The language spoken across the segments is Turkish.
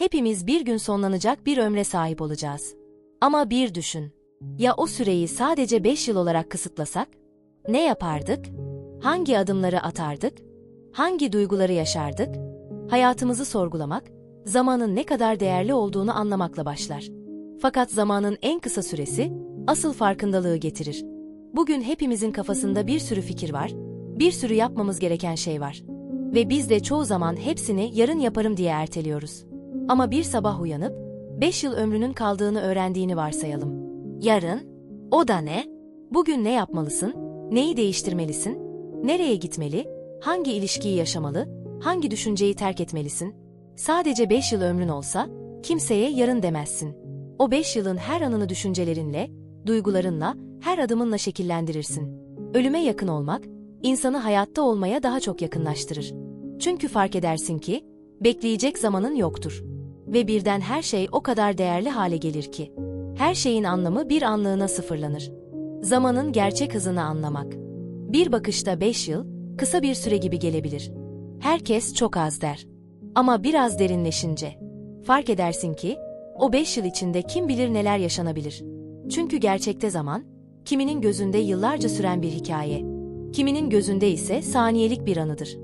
Hepimiz bir gün sonlanacak bir ömre sahip olacağız. Ama bir düşün. Ya o süreyi sadece 5 yıl olarak kısıtlasak? Ne yapardık? Hangi adımları atardık? Hangi duyguları yaşardık? Hayatımızı sorgulamak, zamanın ne kadar değerli olduğunu anlamakla başlar. Fakat zamanın en kısa süresi, asıl farkındalığı getirir. Bugün hepimizin kafasında bir sürü fikir var, bir sürü yapmamız gereken şey var. Ve biz de çoğu zaman hepsini yarın yaparım diye erteliyoruz. Ama bir sabah uyanıp, 5 yıl ömrünün kaldığını öğrendiğini varsayalım. Yarın, o da ne? Bugün ne yapmalısın? Neyi değiştirmelisin? Nereye gitmeli? Hangi ilişkiyi yaşamalı? Hangi düşünceyi terk etmelisin? Sadece 5 yıl ömrün olsa, kimseye yarın demezsin. O 5 yılın her anını düşüncelerinle, duygularınla, her adımınla şekillendirirsin. Ölüme yakın olmak, insanı hayatta olmaya daha çok yakınlaştırır. Çünkü fark edersin ki, bekleyecek zamanın yoktur. Ve birden her şey o kadar değerli hale gelir ki. Her şeyin anlamı bir anlığına sıfırlanır. Zamanın gerçek hızını anlamak. Bir bakışta 5 yıl, kısa bir süre gibi gelebilir. Herkes çok az der. Ama biraz derinleşince, fark edersin ki, o 5 yıl içinde kim bilir neler yaşanabilir. Çünkü gerçekte zaman, kiminin gözünde yıllarca süren bir hikaye, kiminin gözünde ise saniyelik bir anıdır.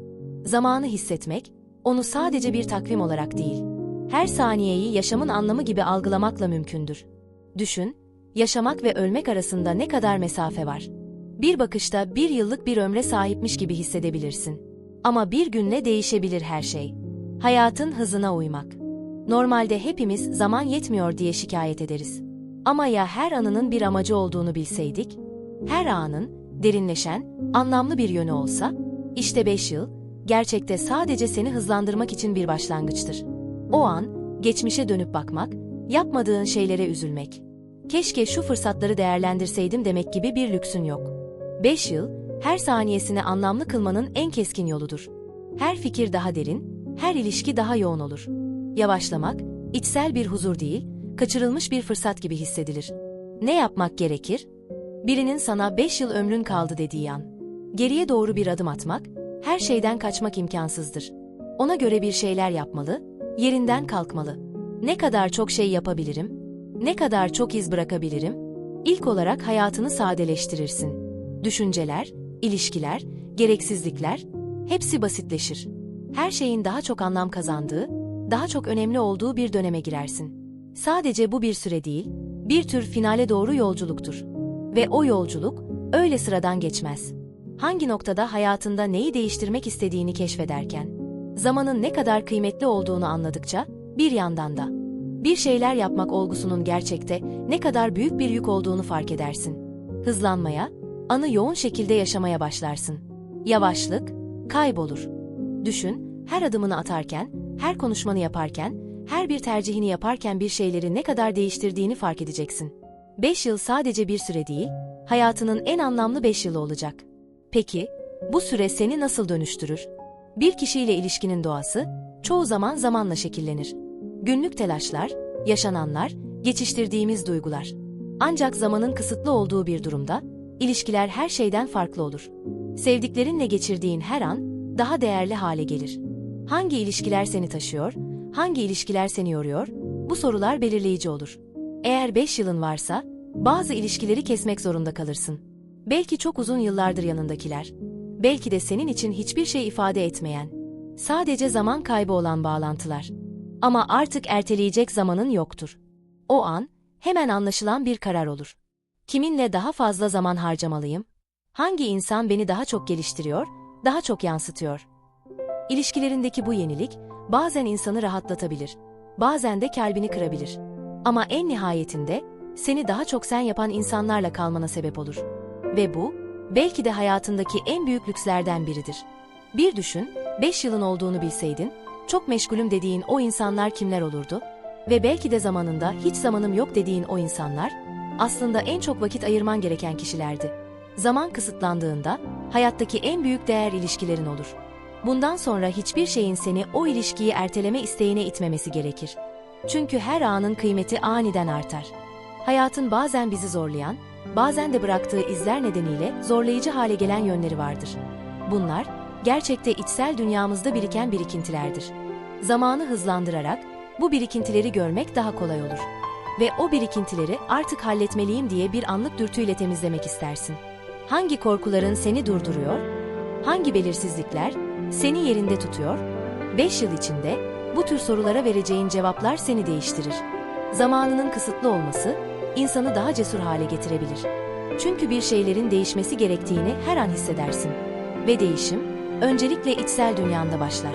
Zamanı hissetmek, onu sadece bir takvim olarak değil, her saniyeyi yaşamın anlamı gibi algılamakla mümkündür. Düşün, yaşamak ve ölmek arasında ne kadar mesafe var. Bir bakışta bir yıllık bir ömre sahipmiş gibi hissedebilirsin. Ama bir günle değişebilir her şey. Hayatın hızına uymak. Normalde hepimiz zaman yetmiyor diye şikayet ederiz. Ama ya her anının bir amacı olduğunu bilseydik? Her anın, derinleşen, anlamlı bir yönü olsa? İşte 5 yıl, gerçekte sadece seni hızlandırmak için bir başlangıçtır. O an, geçmişe dönüp bakmak, yapmadığın şeylere üzülmek. Keşke şu fırsatları değerlendirseydim demek gibi bir lüksün yok. 5 yıl, her saniyesini anlamlı kılmanın en keskin yoludur. Her fikir daha derin, her ilişki daha yoğun olur. Yavaşlamak, içsel bir huzur değil, kaçırılmış bir fırsat gibi hissedilir. Ne yapmak gerekir? Birinin sana 5 yıl ömrün kaldı dediği an. Geriye doğru bir adım atmak, her şeyden kaçmak imkansızdır. Ona göre bir şeyler yapmalı, yerinden kalkmalı. Ne kadar çok şey yapabilirim? Ne kadar çok iz bırakabilirim? İlk olarak hayatını sadeleştirirsin. Düşünceler, ilişkiler, gereksizlikler, hepsi basitleşir. Her şeyin daha çok anlam kazandığı, daha çok önemli olduğu bir döneme girersin. Sadece bu bir süre değil, bir tür finale doğru yolculuktur. Ve o yolculuk öyle sıradan geçmez. Hangi noktada hayatında neyi değiştirmek istediğini keşfederken, zamanın ne kadar kıymetli olduğunu anladıkça, bir yandan da bir şeyler yapmak olgusunun gerçekte ne kadar büyük bir yük olduğunu fark edersin. Hızlanmaya, anı yoğun şekilde yaşamaya başlarsın. Yavaşlık, kaybolur. Düşün, her adımını atarken, her konuşmanı yaparken, her bir tercihini yaparken bir şeyleri ne kadar değiştirdiğini fark edeceksin. 5 yıl sadece bir süre değil, hayatının en anlamlı 5 yılı olacak. Peki, bu süre seni nasıl dönüştürür? Bir kişiyle ilişkinin doğası, çoğu zaman zamanla şekillenir. Günlük telaşlar, yaşananlar, geçiştirdiğimiz duygular. Ancak zamanın kısıtlı olduğu bir durumda, ilişkiler her şeyden farklı olur. Sevdiklerinle geçirdiğin her an, daha değerli hale gelir. Hangi ilişkiler seni taşıyor, hangi ilişkiler seni yoruyor, bu sorular belirleyici olur. Eğer 5 yılın varsa, bazı ilişkileri kesmek zorunda kalırsın. Belki çok uzun yıllardır yanındakiler. Belki de senin için hiçbir şey ifade etmeyen. Sadece zaman kaybı olan bağlantılar. Ama artık erteleyecek zamanın yoktur. O an, hemen anlaşılan bir karar olur. Kiminle daha fazla zaman harcamalıyım? Hangi insan beni daha çok geliştiriyor, daha çok yansıtıyor? İlişkilerindeki bu yenilik, bazen insanı rahatlatabilir, bazen de kalbini kırabilir. Ama en nihayetinde, seni daha çok sen yapan insanlarla kalmana sebep olur. Ve bu, belki de hayatındaki en büyük lükslerden biridir. Bir düşün, 5 yılın olduğunu bilseydin, çok meşgulüm dediğin o insanlar kimler olurdu? Ve belki de zamanında hiç zamanım yok dediğin o insanlar, aslında en çok vakit ayırman gereken kişilerdi. Zaman kısıtlandığında, hayattaki en büyük değer ilişkilerin olur. Bundan sonra hiçbir şeyin seni o ilişkiyi erteleme isteğine itmemesi gerekir. Çünkü her anın kıymeti aniden artar. Hayatın bazen bizi zorlayan, bazen de bıraktığı izler nedeniyle zorlayıcı hale gelen yönleri vardır. Bunlar, gerçekte içsel dünyamızda biriken birikintilerdir. Zamanı hızlandırarak, bu birikintileri görmek daha kolay olur. Ve o birikintileri artık halletmeliyim diye bir anlık dürtüyle temizlemek istersin. Hangi korkuların seni durduruyor? Hangi belirsizlikler seni yerinde tutuyor? 5 yıl içinde bu tür sorulara vereceğin cevaplar seni değiştirir. Zamanının kısıtlı olması insanı daha cesur hale getirebilir. Çünkü bir şeylerin değişmesi gerektiğini her an hissedersin. Ve değişim öncelikle içsel dünyanda başlar.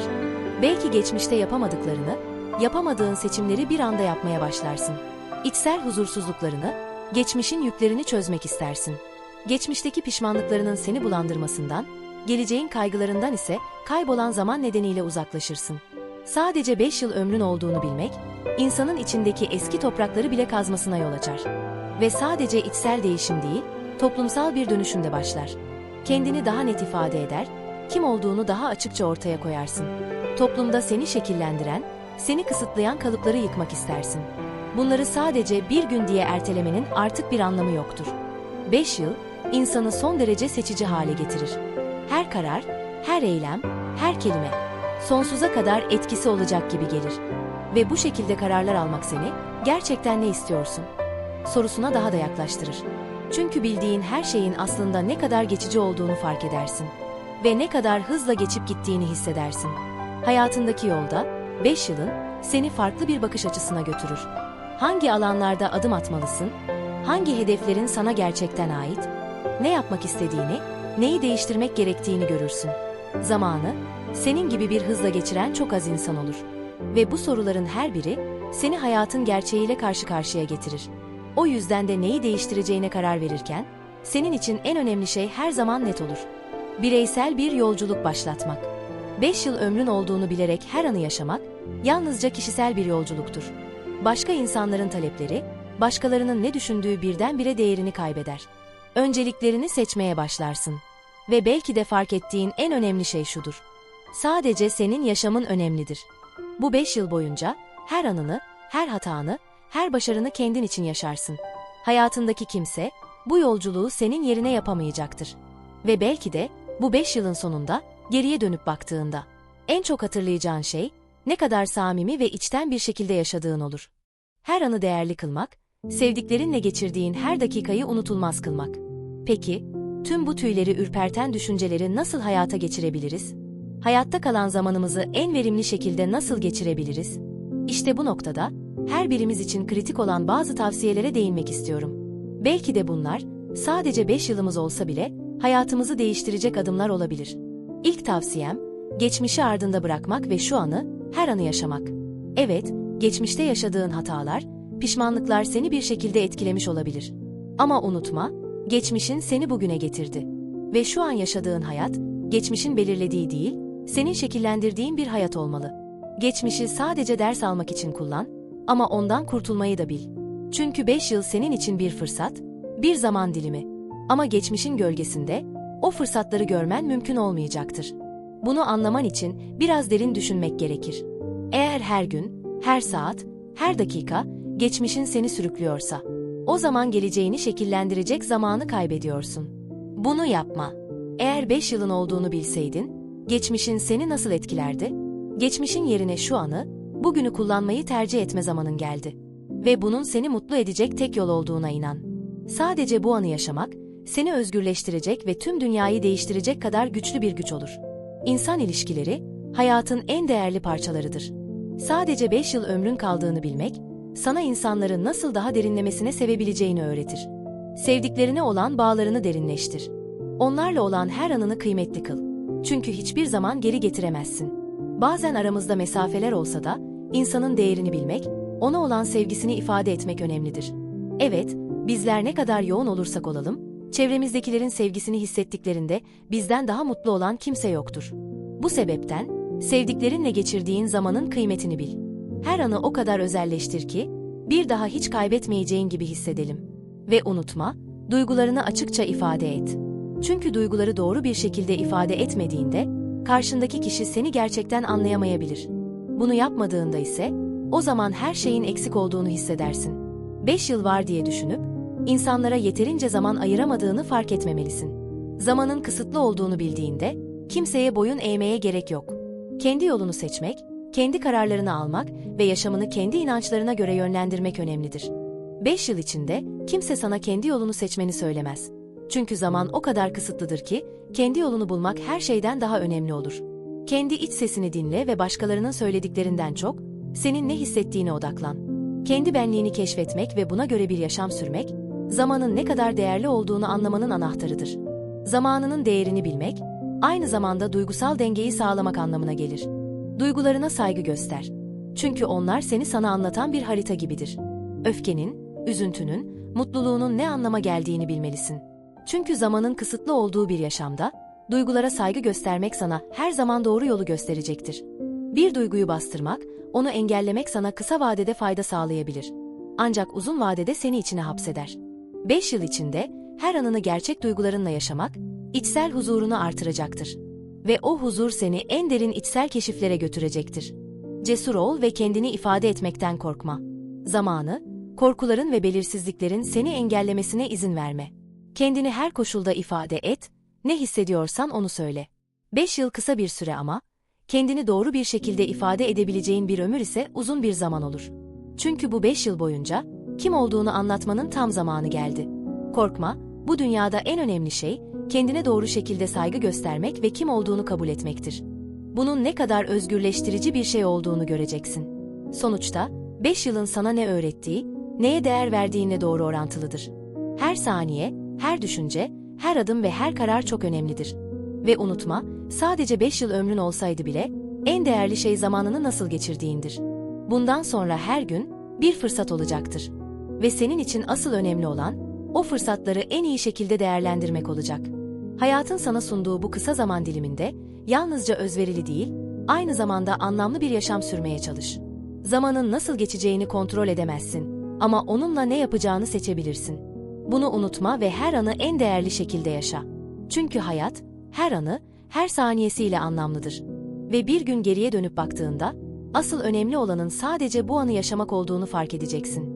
Belki geçmişte yapamadıklarını, yapamadığın seçimleri bir anda yapmaya başlarsın. İçsel huzursuzluklarını, geçmişin yüklerini çözmek istersin. Geçmişteki pişmanlıklarının seni bulandırmasından, geleceğin kaygılarından ise kaybolan zaman nedeniyle uzaklaşırsın. Sadece 5 yıl ömrün olduğunu bilmek, insanın içindeki eski toprakları bile kazmasına yol açar. Ve sadece içsel değişim değil, toplumsal bir dönüşümde başlar. Kendini daha net ifade eder, kim olduğunu daha açıkça ortaya koyarsın. Toplumda seni şekillendiren, seni kısıtlayan kalıpları yıkmak istersin. Bunları sadece bir gün diye ertelemenin artık bir anlamı yoktur. 5 yıl, insanı son derece seçici hale getirir. Her karar, her eylem, her kelime, sonsuza kadar etkisi olacak gibi gelir. Ve bu şekilde kararlar almak seni, gerçekten ne istiyorsun? Sorusuna daha da yaklaştırır. Çünkü bildiğin her şeyin aslında ne kadar geçici olduğunu fark edersin. Ve ne kadar hızla geçip gittiğini hissedersin. Hayatındaki yolda, 5 yılın seni farklı bir bakış açısına götürür. Hangi alanlarda adım atmalısın? Hangi hedeflerin sana gerçekten ait? Ne yapmak istediğini, neyi değiştirmek gerektiğini görürsün. Zamanı, senin gibi bir hızla geçiren çok az insan olur. Ve bu soruların her biri seni hayatın gerçeğiyle karşı karşıya getirir. O yüzden de neyi değiştireceğine karar verirken, senin için en önemli şey her zaman net olur. Bireysel bir yolculuk başlatmak. 5 yıl ömrün olduğunu bilerek her anı yaşamak, yalnızca kişisel bir yolculuktur. Başka insanların talepleri, başkalarının ne düşündüğü birdenbire değerini kaybeder. Önceliklerini seçmeye başlarsın. Ve belki de fark ettiğin en önemli şey şudur. Sadece senin yaşamın önemlidir. Bu 5 yıl boyunca her anını, her hatanı, her başarını kendin için yaşarsın. Hayatındaki kimse bu yolculuğu senin yerine yapamayacaktır. Ve belki de bu 5 yılın sonunda geriye dönüp baktığında en çok hatırlayacağın şey ne kadar samimi ve içten bir şekilde yaşadığın olur. Her anı değerli kılmak, sevdiklerinle geçirdiğin her dakikayı unutulmaz kılmak. Peki, tüm bu tüyleri ürperten düşünceleri nasıl hayata geçirebiliriz? Hayatta kalan zamanımızı en verimli şekilde nasıl geçirebiliriz? İşte bu noktada her birimiz için kritik olan bazı tavsiyelere değinmek istiyorum. Belki de bunlar sadece 5 yılımız olsa bile hayatımızı değiştirecek adımlar olabilir. İlk tavsiyem, geçmişi ardında bırakmak ve şu anı, her anı yaşamak. Evet, geçmişte yaşadığın hatalar, pişmanlıklar seni bir şekilde etkilemiş olabilir. Ama unutma, geçmişin seni bugüne getirdi. Ve şu an yaşadığın hayat, geçmişin belirlediği değil, senin şekillendirdiğin bir hayat olmalı. Geçmişi sadece ders almak için kullan ama ondan kurtulmayı da bil. Çünkü 5 yıl senin için bir fırsat, bir zaman dilimi. Ama geçmişin gölgesinde o fırsatları görmen mümkün olmayacaktır. Bunu anlaman için biraz derin düşünmek gerekir. Eğer her gün, her saat, her dakika geçmişin seni sürüklüyorsa, o zaman geleceğini şekillendirecek zamanı kaybediyorsun. Bunu yapma. Eğer 5 yılın olduğunu bilseydin, geçmişin seni nasıl etkilerdi? Geçmişin yerine şu anı, bugünü kullanmayı tercih etme zamanın geldi. Ve bunun seni mutlu edecek tek yol olduğuna inan. Sadece bu anı yaşamak, seni özgürleştirecek ve tüm dünyayı değiştirecek kadar güçlü bir güç olur. İnsan ilişkileri, hayatın en değerli parçalarıdır. Sadece 5 yıl ömrün kaldığını bilmek, sana insanların nasıl daha derinlemesine sevebileceğini öğretir. Sevdiklerine olan bağlarını derinleştir. Onlarla olan her anını kıymetli kıl. Çünkü hiçbir zaman geri getiremezsin. Bazen aramızda mesafeler olsa da, insanın değerini bilmek, ona olan sevgisini ifade etmek önemlidir. Evet, bizler ne kadar yoğun olursak olalım, çevremizdekilerin sevgisini hissettiklerinde bizden daha mutlu olan kimse yoktur. Bu sebepten, sevdiklerinle geçirdiğin zamanın kıymetini bil. Her anı o kadar özelleştir ki, bir daha hiç kaybetmeyeceğin gibi hissedelim. Ve unutma, duygularını açıkça ifade et. Çünkü duyguları doğru bir şekilde ifade etmediğinde, karşındaki kişi seni gerçekten anlayamayabilir. Bunu yapmadığında ise, o zaman her şeyin eksik olduğunu hissedersin. 5 yıl var diye düşünüp, insanlara yeterince zaman ayıramadığını fark etmemelisin. Zamanın kısıtlı olduğunu bildiğinde, kimseye boyun eğmeye gerek yok. Kendi yolunu seçmek, Kendi kararlarını almak ve yaşamını kendi inançlarına göre yönlendirmek önemlidir. 5 yıl içinde kimse sana kendi yolunu seçmeni söylemez. Çünkü zaman o kadar kısıtlıdır ki kendi yolunu bulmak her şeyden daha önemli olur. Kendi iç sesini dinle ve başkalarının söylediklerinden çok senin ne hissettiğine odaklan. Kendi benliğini keşfetmek ve buna göre bir yaşam sürmek, zamanın ne kadar değerli olduğunu anlamanın anahtarıdır. Zamanının değerini bilmek, aynı zamanda duygusal dengeyi sağlamak anlamına gelir. Duygularına saygı göster. Çünkü onlar seni sana anlatan bir harita gibidir. Öfkenin, üzüntünün, mutluluğunun ne anlama geldiğini bilmelisin. Çünkü zamanın kısıtlı olduğu bir yaşamda, duygulara saygı göstermek sana her zaman doğru yolu gösterecektir. Bir duyguyu bastırmak, onu engellemek sana kısa vadede fayda sağlayabilir. Ancak uzun vadede seni içine hapseder. 5 yıl içinde her anını gerçek duygularınla yaşamak, içsel huzurunu artıracaktır. Ve o huzur seni en derin içsel keşiflere götürecektir. Cesur ol ve kendini ifade etmekten korkma. Zamanı, korkuların ve belirsizliklerin seni engellemesine izin verme. Kendini her koşulda ifade et, ne hissediyorsan onu söyle. 5 yıl kısa bir süre ama, kendini doğru bir şekilde ifade edebileceğin bir ömür ise uzun bir zaman olur. Çünkü bu 5 yıl boyunca kim olduğunu anlatmanın tam zamanı geldi. Korkma, bu dünyada en önemli şey kendine doğru şekilde saygı göstermek ve kim olduğunu kabul etmektir. Bunun ne kadar özgürleştirici bir şey olduğunu göreceksin. Sonuçta 5 yılın sana ne öğrettiği, neye değer verdiğinle doğru orantılıdır. Her saniye, her düşünce, her adım ve her karar çok önemlidir. Ve unutma, sadece 5 yıl ömrün olsaydı bile en değerli şey zamanını nasıl geçirdiğindir. Bundan sonra her gün bir fırsat olacaktır. Ve senin için asıl önemli olan o fırsatları en iyi şekilde değerlendirmek olacak. Hayatın sana sunduğu bu kısa zaman diliminde yalnızca özverili değil, aynı zamanda anlamlı bir yaşam sürmeye çalış. Zamanın nasıl geçeceğini kontrol edemezsin ama onunla ne yapacağını seçebilirsin. Bunu unutma ve her anı en değerli şekilde yaşa. Çünkü hayat, her anı, her saniyesiyle anlamlıdır. Ve bir gün geriye dönüp baktığında, asıl önemli olanın sadece bu anı yaşamak olduğunu fark edeceksin.